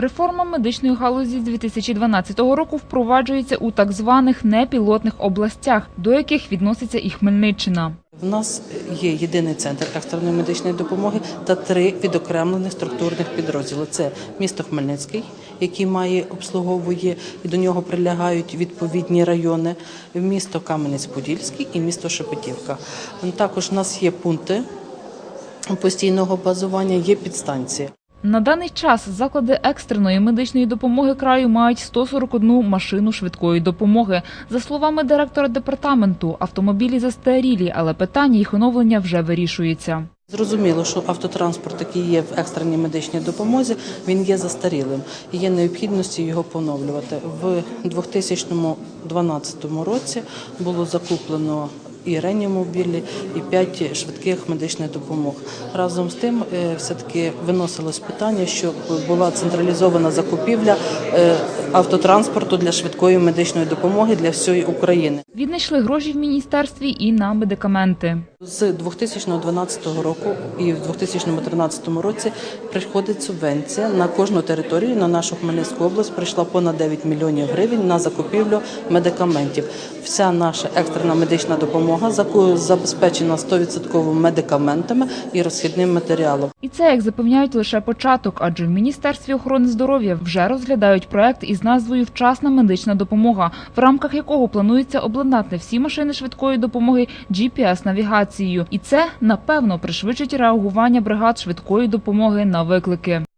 Реформа медичної галузі з 2012 року впроваджується у так званих непілотних областях, до яких відноситься і Хмельниччина. В нас є єдиний центр екстреної медичної допомоги та три відокремлених структурних підрозділи. Це місто Хмельницький, який має обслуговує і до нього прилягають відповідні райони, місто Кам'янець-Подільський і місто Шепетівка. Також у нас є пункти постійного базування, є підстанції. На даний час заклади екстреної медичної допомоги краю мають 141 машину швидкої допомоги. За словами директора департаменту, автомобілі застарілі, але питання їх оновлення вже вирішується. Зрозуміло, що автотранспорт, який є в екстреній медичній допомозі, він є застарілим і є необхідності його поновлювати. В 2012 році було закуплено і реанімобілі, і п'ять швидких медичних допомог. Разом з тим, е, все-таки виносилось питання, щоб була централізована закупівля е, автотранспорту для швидкої медичної допомоги для всієї України. Віднайшли гроші в міністерстві і на медикаменти. З 2012 року і в 2013 році приходить субвенція на кожну територію. На нашу Хмельницьку область прийшла понад 9 мільйонів гривень на закупівлю медикаментів. Вся наша екстрена медична допомога забезпечена 100% медикаментами і розхідним матеріалом. І це, як запевняють, лише початок, адже в міністерстві охорони здоров'я вже розглядають проект із назвою Вчасна медична допомога, в рамках якого планується обладнати всі машини швидкої допомоги GPS-навігацією. І це напевно пришвидшить реагування бригад швидкої допомоги на виклики.